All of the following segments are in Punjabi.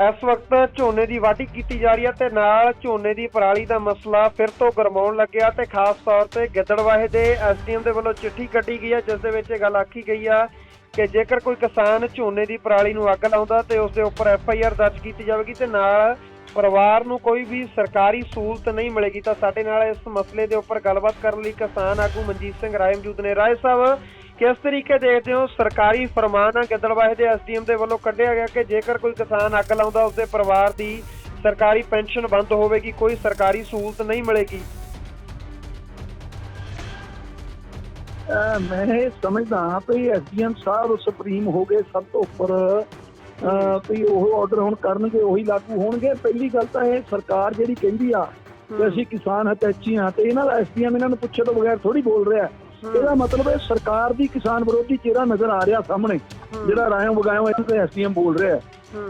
ਇਸ ਵਕਤ ਝੋਨੇ ਦੀ ਵਾਢੀ ਕੀਤੀ ਜਾ ਰਹੀ ਹੈ ਤੇ ਨਾਲ ਝੋਨੇ ਦੀ ਪਰਾਲੀ ਦਾ ਮਸਲਾ ਫਿਰ ਤੋਂ ਗਰਮਾਉਣ ਲੱਗਿਆ ਤੇ ਖਾਸ ਤੌਰ ਤੇ ਗਿੱਦੜਵਾਹੇ ਦੇ ਐਸਡੀਐਮ ਦੇ ਵੱਲੋਂ ਚਿੱਠੀ ਕੱਢੀ ਗਈ ਹੈ, ਜਿਸ ਦੇ ਵਿੱਚ ਇਹ ਗੱਲ ਆਖੀ ਗਈ ਆ ਕਿ ਜੇਕਰ ਕੋਈ ਕਿਸਾਨ ਝੋਨੇ ਦੀ ਪਰਾਲੀ ਨੂੰ ਅੱਗ ਲਾਉਂਦਾ ਤੇ ਉਸ ਦੇ ਉੱਪਰ ਐਫ ਆਈ ਆਰ ਦਰਜ ਕੀਤੀ ਜਾਵੇਗੀ ਤੇ ਨਾਲ ਪਰਿਵਾਰ ਨੂੰ ਕੋਈ ਵੀ ਸਰਕਾਰੀ ਸਹੂਲਤ ਨਹੀਂ ਮਿਲੇਗੀ, ਤਾਂ ਸਾਡੇ ਨਾਲ ਇਸ ਮਸਲੇ ਦੇ ਉੱਪਰ ਗੱਲਬਾਤ ਕਰਨ ਲਈ ਕਿਸਾਨ ਆਗੂ ਮਨਜੀਤ ਸਿੰਘ ਰਾਏ ਮੌਜੂਦ ਨੇ। ਰਾਏ ਸਾਹਿਬ ਕਿਸ ਤਰੀਕੇ ਦੇਖਦੇ ਹੋ ਸਰਕਾਰੀ ਫਰਮਾਨ ਆ ਗਿੱਦੜਵਾਹੇ ਦੇ ਐਸਡੀਐਮ ਦੇ ਵੱਲੋਂ ਕੱਢਿਆ ਗਿਆ ਕਿ ਜੇਕਰ ਕੋਈ ਕਿਸਾਨ ਅੱਗ ਲਾਉਂਦਾ ਉਸਦੇ ਪਰਿਵਾਰ ਦੀ ਸਰਕਾਰੀ ਪੈਨਸ਼ਨ ਬੰਦ ਹੋਵੇਗੀ ਕੋਈ ਸਰਕਾਰੀ ਸਹੂਲਤ ਨਹੀਂ ਮਿਲੇਗੀ? ਮੈਂ ਸਮਝਦਾ ਹਾਂ ਵੀ ਐਸਡੀਐਮ ਸਾਹਿਬ ਸੁਪਰੀਮ ਹੋ ਗਏ ਸਭ ਤੋਂ ਉੱਪਰ। ਵੀ ਉਹ ਆਰਡਰ ਹੁਣ ਕਰਨਗੇ ਉਹੀ ਲਾਗੂ ਹੋਣਗੇ। ਪਹਿਲੀ ਗੱਲ ਤਾਂ ਇਹ ਸਰਕਾਰ ਜਿਹੜੀ ਕਹਿੰਦੀ ਆ ਕਿ ਅਸੀਂ ਕਿਸਾਨ ਹਤੈਚੀ ਹਾਂ ਤੇ ਇਹਨਾਂ ਦਾ ਐਸਡੀਐਮ ਇਹਨਾਂ ਨੂੰ ਪੁੱਛੇ ਤੋਂ ਬਗੈਰ ਥੋੜੀ ਬੋਲ ਰਿਹਾ। ਇਹਦਾ ਮਤਲਬ ਹੈ ਸਰਕਾਰ ਦੀ ਕਿਸਾਨ ਵਿਰੋਧੀ ਚਿਹਰਾ ਨਜ਼ਰ ਆ ਰਿਹਾ ਸਾਹਮਣੇ। ਜਿਹੜਾ ਰਾਇਓ ਵਗਾਇਓ ਇਹਨਾਂ ਤੇ ਐਸਡੀਐਮ ਬੋਲ ਰਿਹਾ ਹੈ।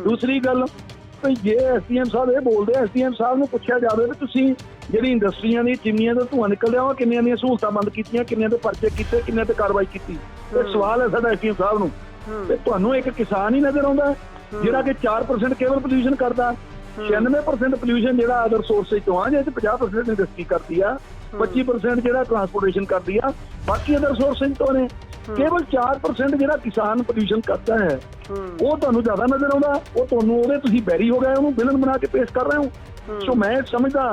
ਦੂਸਰੀ ਗੱਲ ਵੀ ਜੇ ਐਸਡੀਐਮ ਸਾਹਿਬ ਇਹ ਬੋਲਦੇ ਐਸਡੀਐਮ ਸਾਹਿਬ ਨੂੰ ਪੁੱਛਿਆ ਜਾਵੇ ਵੀ ਤੁਸੀਂ ਜਿਹੜੀ ਇੰਡਸਟਰੀਆਂ ਦੀ ਚਿਮਨੀਆਂ ਦਾ ਧੂਆਂ ਨਿਕਲਦਾ ਉਹ ਕਿੰਨੀਆਂ ਦੀਆਂ ਸਹੂਲਤਾਂ ਬੰਦ ਕੀਤੀਆਂ ਕਿੰਨਿਆਂ ਦੇ ਪਰਚੇ ਕੀਤੇ ਕਿੰਨਿਆਂ ਤੇ ਕਾਰਵਾਈ ਕੀਤੀ? ਇਹ ਸਵਾਲ ਹੈ ਸਾਡਾ ਐਸਡੀਐਮ ਸਾਹਿਬ ਨੂੰ। ਤੇ ਤੁਹਾਨੂੰ ਇੱਕ ਕਿਸਾਨ ਹੀ ਨਜ਼ਰ ਆਉਂਦਾ ਜਿਹੜਾ ਕਿ 4% ਕੇਵਲ ਪੋਲੂਸ਼ਨ ਕਰਦਾ 96% ਪੋਲੂਸ਼ਨ ਜਿਹੜਾ ਅਦਰ ਸੋਰਸਸ ਤੋਂ ਆ 'ਚ 50% ਇੰਡਸਟਰੀ ਕਰਦੀ ਆ। 25% ਜਿਹੜਾ ਟਰਾਂਸਪੋਰਟੇਸ਼ਨ ਕਰਦੀ ਆ ਬਾਕੀ ਅਦਰ ਸੋਰਸਸ ਤੋਂ ਨੇ ਕੇਵਲ 4% ਜਿਹੜਾ ਕਿਸਾਨ ਪੋਲੂਸ਼ਨ ਕਰਦਾ ਹੈ ਉਹ ਤੁਹਾਨੂੰ ਜ਼ਿਆਦਾ ਨਜ਼ਰ ਆਉਂਦਾ ਉਹ ਤੁਹਾਨੂੰ ਉਹਦੇ ਤੁਸੀਂ ਬੈਰੀ ਹੋ ਗਏ ਉਹਨੂੰ ਵਿਲਨ ਬਣਾ ਕੇ ਪੇਸ਼ ਕਰ ਰਹੇ ਹੋ। ਸੋ ਮੈਂ ਸਮਝਦਾ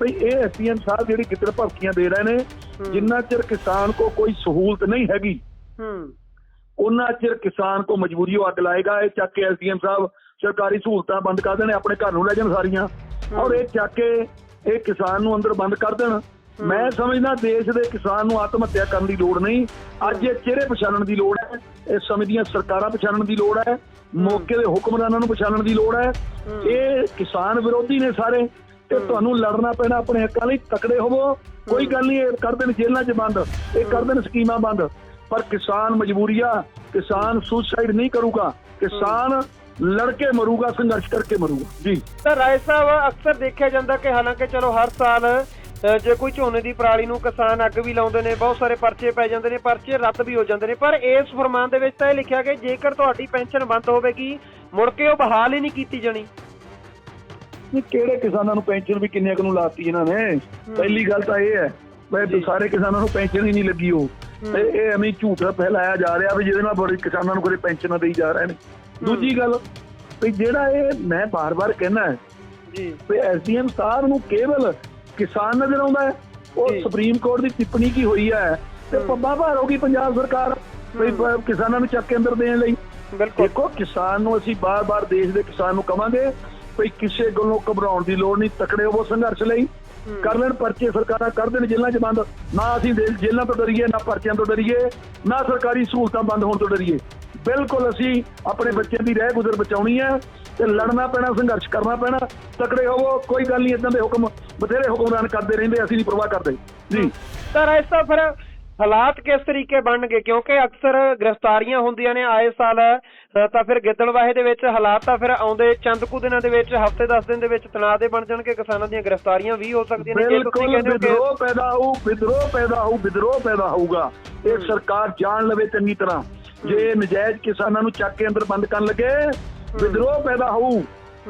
ਭਈ ਇਹ ਐਸਪੀਐਮ ਸਾਹਿਬ ਜਿਹੜੀ ਗਿੱਦੜ ਭਰਤੀਆਂ ਦੇ ਰਹੇ ਨੇ ਜਿੰਨਾ ਚਿਰ ਕਿਸਾਨ ਕੋ ਕੋਈ ਸਹੂਲਤ ਨਹੀਂ ਹੈਗੀ ਹੂੰ। ਉਹਨਾਂ ਚਿਰ ਕਿਸਾਨ ਕੋ ਮਜਬੂਰੀ ਉਹ ਅੱਗ ਲਾਏਗਾ ਇਹ ਚੱਕ ਕੇ ਐਸਡੀਐਮ ਸਾਹਿਬ ਸਰਕਾਰੀ ਸਹੂਲਤਾਂ ਬੰਦ ਕਰ ਦੇਣ ਆਪਣੇ ਘਰ ਨੂੰ ਲੈ ਜਾਣ ਸਾਰੀਆਂ। ਔਰ ਇਹ ਚੱਕ ਕੇ ਇਹ ਕਿਸਾਨ ਨੂੰ ਅੰਦਰ ਬੰਦ ਕਰ ਦੇਣ। ਮੈਂ ਸਮਝਦਾ ਦੇਸ਼ ਦੇ ਕਿਸਾਨ ਨੂੰ ਆਤਮ ਹੱਤਿਆ ਕਰਨ ਦੀ ਲੋੜ ਨਹੀਂ। ਅੱਜ ਇਹ ਚਿਹਰੇ ਪਛਾਣਨ ਦੀ ਲੋੜ ਹੈ। ਇਹ ਸਮੇਂ ਦੀਆਂ ਸਰਕਾਰਾਂ ਪਛਾਣਨ ਦੀ ਲੋੜ ਹੈ। ਮੌਕੇ ਦੇ ਹੁਕਮਰਾਨਾਂ ਨੂੰ ਪਛਾਣਨ ਦੀ ਲੋੜ ਹੈ। ਇਹ ਕਿਸਾਨ ਵਿਰੋਧੀ ਨੇ ਸਾਰੇ। ਤੇ ਤੁਹਾਨੂੰ ਲੜਨਾ ਪੈਣਾ ਆਪਣੇ ਹੱਕਾਂ ਲਈ। ਤਕੜੇ ਹੋਵੋ। ਕੋਈ ਗੱਲ ਨਹੀਂ ਇਹ ਕਰ ਦੇਣ ਜੇਲ੍ਹਾਂ 'ਚ ਬੰਦ। ਇਹ ਕਰ ਦੇਣ ਸਕੀਮਾਂ ਬੰਦ। ਪਰ ਕਿਸਾਨ ਮਜਬੂਰੀਆ ਕਿਸਾਨ ਸੁਸਾਈਡ ਨਹੀਂ ਕਰੂਗਾ। ਕਿਸਾਨ ਲੜ ਕੇ ਮਰੂਗਾ ਸੰਘਰਸ਼ ਕਰਕੇ ਮਰੂਗਾ। ਜੀ। ਤਾਂ ਰਾਏ ਸਾਹਿਬ ਅਕਸਰ ਦੇਖਿਆ ਜਾਂਦਾ ਕਿ ਹਾਲਾਂਕਿ ਚਲੋ ਹਰ ਸਾਲ ਜੇ ਕੋਈ ਝੋਨੇ ਦੀ ਪਰਾਲੀ ਨੂੰ ਕਿਸਾਨ ਅੱਗ ਵੀ ਲਾਉਂਦੇ ਨੇ ਬਹੁਤ ਸਾਰੇ ਪਰਚੇ ਪੈ ਜਾਂਦੇ ਨੇ ਪਰਚੇ ਰੱਦ ਵੀ ਹੋ ਜਾਂਦੇ ਨੇ ਪਰ ਇਸ ਫਰਮਾਨ ਦੇ ਵਿੱਚ ਤਾਂ ਇਹ ਲਿਖਿਆ ਕਿ ਜੇਕਰ ਤੁਹਾਡੀ ਪੈਨਸ਼ਨ ਬੰਦ ਹੋਵੇਗੀ ਮੁੜ ਕੇ ਉਹ ਬਹਾਲ ਹੀ ਨਹੀਂ ਕੀਤੀ ਜਾਣੀ। ਨਹੀਂ ਕਿਹੜੇ ਕਿਸਾਨਾਂ ਨੂੰ ਪੈਨਸ਼ਨ ਵੀ ਕਿੰਨੇ ਕੁ ਨੂੰ ਲਾਤੀ ਇਹਨਾਂ ਨੇ? ਪਹਿਲੀ ਗੱਲ ਤਾਂ ਇਹ ਹੈ ਵੀ ਸਾਰੇ ਕਿਸਾਨਾਂ ਨੂੰ ਪੈਨਸ਼ਨ ਹੀ ਨਹੀਂ ਲੱਗੀ ਉਹ। ਤੇ ਇਹ ਐਵੇਂ ਝੂਠ ਫੈਲਾਇਆ ਜਾ ਰਿਹਾ ਵੀ ਜਿਹਦੇ ਨਾਲ ਬੜੇ ਕਿਸਾਨਾਂ ਨੂੰ ਕੋਈ ਪੈਨਸ਼ਨਾਂ ਦੇਈ ਜਾ ਰਹੇ ਨੇ। ਦੂਜੀ ਗੱਲ ਵੀ ਜਿਹੜਾ ਇਹ ਮੈਂ ਬਾਰ-ਬਾਰ ਕਹਿਣਾ ਹੈ ਜੀ। ਵੀ ਐਸਡੀਐਮ ਸਾਹਿਬ ਨੂੰ ਕੇਵਲ ਕਿਸਾਨ ਨਜ਼ਰ ਆਉਂਦਾ ਹੈ। ਉਹ। ਸੁਪਰੀਮ ਕੋਰਟ ਦੀ ਟਿੱਪਣੀ ਕੀ ਹੋਈ ਹੈ ਤੇ ਪੱਬਾਂ ਭਾਰ ਹੋ ਗਈ ਪੰਜਾਬ ਸਰਕਾਰ ਵੀ ਕਿਸਾਨਾਂ ਨੂੰ ਚੱਕ ਕੇ ਅੰਦਰ ਦੇਣ ਲਈ। ਬਿਲਕੁਲ। ਦੇਖੋ ਕਿਸਾਨ ਨੂੰ ਅਸੀਂ ਬਾਰ-ਬਾਰ ਦੇਸ਼ ਦੇ ਕਿਸਾਨ ਨੂੰ ਕਵਾਂਗੇ ਵੀ ਕਿਸੇ ਗੱਲੋਂ ਘਬਰਾਉਣ ਦੀ ਲੋੜ ਨਹੀਂ ਤਕੜੇ ਹੋਵੋ ਸੰਘਰਸ਼ ਲਈ। ਕਰ ਲੈਣ ਪਰਚੇ ਸਰਕਾਰਾਂ ਕਰ ਦੇਣ ਜੇਲ੍ਹਾਂ 'ਚ ਬੰਦ। ਨਾ ਅਸੀਂ ਜੇਲ੍ਹਾਂ ਤੋਂ ਡਰੀਏ ਨਾ ਪਰਚਿਆਂ ਤੋਂ ਡਰੀਏ ਨਾ ਸਰਕਾਰੀ ਸਹੂਲਤਾਂ ਬੰਦ ਹੋਣ ਤੋਂ ਡਰੀਏ। ਬਿਲਕੁਲ ਅਸੀਂ ਆਪਣੇ ਬੱਚਿਆਂ ਦੀ ਰਹਿ ਗੁਜ਼ਰ ਬਚਾਉਣੀ ਹੈ ਤੇ ਲੜਨਾ ਪੈਣਾ ਸੰਘਰਸ਼ ਕਰਨਾ ਪੈਣਾ ਤਕੜੇ ਹੋਵੋ ਕੋਈ ਗੱਲ ਨਹੀਂ ਇਦਾਂ ਦੇ ਹੁਕਮ ਬਥੇਰੇ ਹੁਕਮਰਾਨ ਕਰਦੇ ਰਹਿੰਦੇ ਅਸੀਂ ਨਹੀਂ ਪਰਵਾਹ ਕਰਦੇ। ਜੀ। ਤਾਂ ਰਾਏ ਸਾਹਿਬ ਫਿਰ ਹਾਲਾਤ ਕਿਸ ਤਰੀਕੇ ਬਣਨਗੇ? ਕਿਉਂਕਿ ਅਕਸਰ ਗ੍ਰਿਫਤਾਰੀਆਂ ਹੁੰਦੀਆਂ ਨੇ ਆਏ ਸਾਲ ਤਾਂ ਫਿਰ ਗਿੱਦੜਵਾਹੇ ਦੇ ਵਿੱਚ ਹਾਲਾਤ ਤਾਂ ਫਿਰ ਆਉਂਦੇ ਚੰਦ ਕੁ ਦਿਨਾਂ ਦੇ ਵਿੱਚ ਹਫ਼ਤੇ 10 ਦਿਨ ਦੇ ਵਿੱਚ ਤਣਾਅ ਦੇ ਬਣ ਜਾਣਗੇ ਕਿਸਾਨਾਂ ਦੀਆਂ ਗ੍ਰਿਫਤਾਰੀਆਂ ਵੀ ਹੋ ਸਕਦੀਆਂ ਨੇ ਜੇ ਤੁਸੀਂ ਕਹਿੰਦੇ ਹੋ ਕਿ ਵਿਦਰੋਹ ਪੈਦਾ ਹੋਊ ਵਿਦਰੋਹ ਪੈਦਾ ਹੋਊ ਵਿਦਰੋਹ ਪੈਦਾ ਹੋਊਗਾ। ਇਹ ਸਰਕਾਰ ਜਾਣ ਲਵੇ ਚੰਗੀ ਤਰ੍ਹਾਂ। ਜੇ ਨਜਾਇਜ਼ ਕਿਸਾਨਾਂ ਨੂੰ ਚੱਕ ਕੇ ਅੰਦਰ ਬੰਦ ਕਰਨ ਲੱਗੇ ਵਿਦਰੋਹ ਪੈਦਾ ਹੋਊ।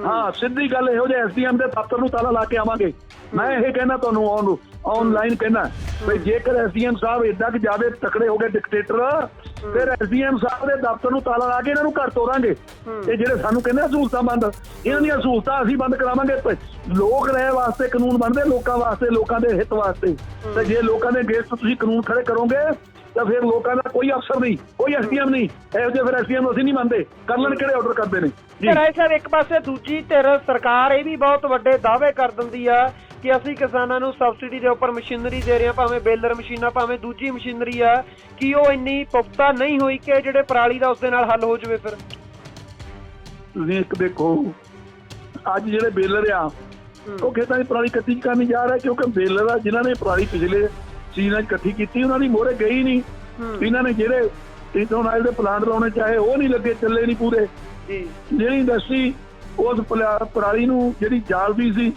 ਹਾਂ, ਸਿੱਧੀ ਗੱਲ ਇਹੋ ਜਿਹੇ ਐਸਡੀਐਮ ਦੇ ਦਫ਼ਤਰ ਨੂੰ ਤਾਲਾ ਲਾ ਕੇ ਆਵਾਂਗੇ। ਮੈਂ ਇਹ ਕਹਿਣਾ ਤੁਹਾਨੂੰ ਆਨ ਆਨਲਾਈਨ ਕਹਿਣਾ, ਵੀ ਜੇਕਰ ਐਸਡੀਐਮ ਸਾਹਿਬ ਏਦਾਂ ਕਿ ਜਾਵੇ, ਤਕੜੇ ਹੋ ਗਏ ਡਿਕਟੇਟਰ ਫਿਰ ਐਸਡੀਐਮ ਸਾਹਿਬ ਦੇ ਦਫ਼ਤਰ ਨੂੰ ਤਾਲਾ ਲਾ ਕੇ ਇਹਨਾਂ ਨੂੰ ਘਰ ਤੋਰਾਂਗੇ। ਇਹ ਜਿਹੜੇ ਸਾਨੂੰ ਕਹਿੰਦੇ ਸਹੂਲਤਾਂ ਬੰਦ, ਇਹਨਾਂ ਦੀਆਂ ਸਹੂਲਤਾਂ ਅਸੀਂ ਬੰਦ ਕਰਾਵਾਂਗੇ। ਲੋਕ ਰਹਿ ਵਾਸਤੇ ਕਾਨੂੰਨ ਬਣਦੇ, ਲੋਕਾਂ ਵਾਸਤੇ, ਲੋਕਾਂ ਦੇ ਹਿੱਤ ਵਾਸਤੇ। ਤੇ ਜੇ ਲੋਕਾਂ ਦੇ ਅਗੇਂਸਟ ਤੁਸੀਂ ਕਾਨੂੰਨ ਖੜੇ ਕਰੋਗੇ, ਤਾਂ ਫਿਰ ਲੋਕਾਂ ਦਾ ਕੋਈ ਅਫਸਰ ਨਹੀਂ, ਕੋਈ ਐਸਡੀਐਮ ਨਹੀਂ। ਇਹੋ ਜਿਹੇ ਫਿਰ ਐਸਡੀਐਮ ਅਸੀਂ ਨਹੀਂ ਮੰਨਦੇ। ਕਰ ਲੈਣ ਕਿਹੜੇ ਆਰਡਰ ਕਰਦੇ ਨੇ? ਤੇ ਰਾਏ ਸਾਹਿਬ ਇੱਕ ਪਾਸੇ ਦੂਜੀ ਧਿਰ ਸਰਕਾਰ ਇਹ ਵੀ ਬਹੁਤ ਵੱਡੇ ਦਾਅਵੇ ਕਰ ਦਿੰਦੀ ਆ ਕਿ ਅਸੀਂ ਕਿਸਾਨਾਂ ਨੂੰ ਸਬਸਿਡੀ ਦੇ ਉੱਪਰ ਮਸ਼ੀਨਰੀ ਦੇ ਰਹੇ ਹਾਂ ਭਾਵੇਂ ਬੇਲਰ ਮਸ਼ੀਨਾਂ ਭਾਵੇਂ ਦੂਜੀ ਮਸ਼ੀਨਰੀ ਆ ਕਿ ਉਹ ਇੰਨੀ ਪੁਖਤਾ ਨਹੀਂ ਹੋਈ ਕਿ ਜਿਹੜੇ ਪਰਾਲੀ ਦਾ ਉਸ ਦੇ ਨਾਲ ਹੱਲ ਹੋ ਜਾਵੇ ਫਿਰ। ਤੁਸੀਂ ਇੱਕ ਦੇਖੋ ਅੱਜ ਜਿਹੜੇ ਬੇਲਰ ਆ ਉਹ ਖੇਤਾਂ ਦੀ ਪਰਾਲੀ ਇਕੱਠੀ ਕਰਨੀ ਜਾ ਰਿਹਾ ਕਿਉਂਕਿ ਬੇਲਰ ਆ ਜਿਨ੍ਹਾਂ ਨੇ ਪਰਾਲੀ ਪਿਛਲੇ ਸੀਜ਼ਨਾਂ ਇਕੱਠੀ ਕੀਤੀ ਉਹਨਾਂ ਦੀ ਮੋਹਰੇ ਗਈ ਨਹੀਂ। ਇਹਨਾਂ ਨੇ ਜਿਹੜੇ ਇਥੋਨਾਈਲ ਦੇ ਪਲਾਂਟ ਲਾਉਣੇ ਚਾਹੇ ਉਹ ਨਹੀਂ ਲੱਗੇ ਚੱਲੇ ਨਹੀਂ ਪੂਰੇ। ਜਿਹੜੀ ਇੰਡਸਟਰੀ ਉਸ ਪਰਾਲੀ ਨੂੰ ਜਿਹੜੀ ਜਾਲਦੀ ਸੀ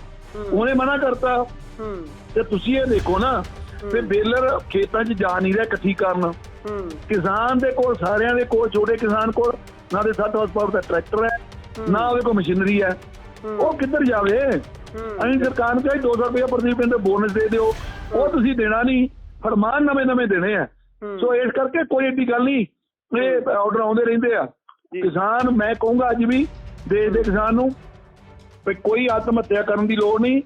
ਉਹਨੇ ਮਨਾ ਕਰਤਾ। ਹੂੰ। ਤੇ ਤੁਸੀਂ ਇਹ ਦੇਖੋ ਨਾ ਤੇ ਬੇਲਰ ਖੇਤਾਂ 'ਚ ਜਾ ਨਹੀਂ ਰਿਹਾ ਇਕੱਠੀ ਕਰਨ। ਹੂੰ। ਕਿਸਾਨ ਦੇ ਕੋਲ ਸਾਰਿਆਂ ਦੇ ਕੋਲ ਛੋਟੇ ਕਿਸਾਨ ਕੋਲ ਨਾ ਦੇ 7 ਹਾਰਸ ਪਾਵਰ ਦਾ ਟਰੈਕਟਰ ਹੈ ਨਾ ਉਹਦੇ ਕੋਲ ਮਸ਼ੀਨਰੀ ਹੈ। ਉਹ ਕਿੱਧਰ ਜਾਵੇ? ਅਸੀਂ ਸਰਕਾਰ ਨੂੰ ਚਾਹੀ 200 ਰੁਪਏ ਪ੍ਰਤੀ ਪਿੰਡ ਬੋਨਸ ਦੇ ਦਿਓ। ਉਹ ਤੁਸੀਂ ਦੇਣਾ ਨਹੀਂ ਫਰਮਾਨ ਨਵੇਂ ਨਵੇਂ ਦੇਣੇ ਆ। ਸੋ ਇਸ ਕਰਕੇ ਕੋਈ ਏਡੀ ਗੱਲ ਨਹੀਂ ਇਹ ਆਰਡਰ ਆਉਂਦੇ ਰਹਿੰਦੇ ਆ। ਕਿਸਾਨ ਮੈਂ ਕਹੂੰਗਾ ਅੱਜ ਵੀ ਦੇਸ਼ ਦੇ ਕਿਸਾਨ ਨੂੰ ਵੀ ਕੋਈ ਆਤਮ ਹੱਤਿਆ ਕਰਨ ਦੀ ਲੋੜ ਨਹੀਂ।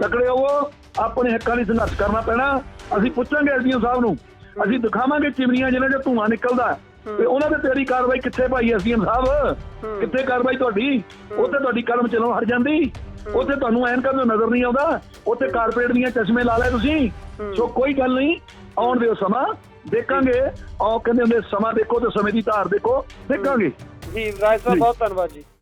ਤਕੜੇ ਹੋਵੋ ਆਪਣੇ ਹੱਕਾਂ ਲਈ ਸੰਘਰਸ਼ ਕਰਨਾ ਪੈਣਾ। ਅਸੀਂ ਪੁੱਛਾਂਗੇ ਐਸਡੀਐਮ ਸਾਹਿਬ ਨੂੰ ਅਸੀਂ ਦਿਖਾਵਾਂਗੇ ਚਿਮਨੀਆਂ ਜਿਹਨਾਂ 'ਚ ਧੂਆਂ ਨਿਕਲਦਾ ਤੇ ਉਹਨਾਂ ਤੇ ਤੇਰੀ ਕਾਰਵਾਈ ਕਿੱਥੇ ਭਾਈ ਐਸਡੀਐਮ ਸਾਹਿਬ? ਕਿੱਥੇ ਕਾਰਵਾਈ ਤੁਹਾਡੀ? ਉੱਥੇ ਤੁਹਾਡੀ ਕਲਮ ਚਲੋ ਹਟ ਜਾਂਦੀ। ਉੱਥੇ ਤੁਹਾਨੂੰ ਐਨਕਾਂ ਤੋਂ ਨਜ਼ਰ ਨਹੀਂ ਆਉਂਦਾ। ਉੱਥੇ ਕਾਰਪੋਰੇਟ ਦੀਆਂ ਚਸ਼ਮੇ ਲਾ ਲਏ ਤੁਸੀਂ। ਸੋ ਕੋਈ ਗੱਲ ਨਹੀਂ ਆਉਣ ਦਿਓ ਸਮਾਂ। ਦੇਖਾਂਗੇ। ਆਓ ਕਹਿੰਦੇ ਹੁੰਦੇ ਸਮਾਂ ਦੇਖੋ ਤੇ ਸਮੇਂ ਦੀ ਧਾਰ ਦੇਖੋ। ਦੇਖਾਂਗੇ। ਜੀ ਰਾਜ ਸਾਹਿਬ ਬਹੁਤ ਧੰਨਵਾਦ ਜੀ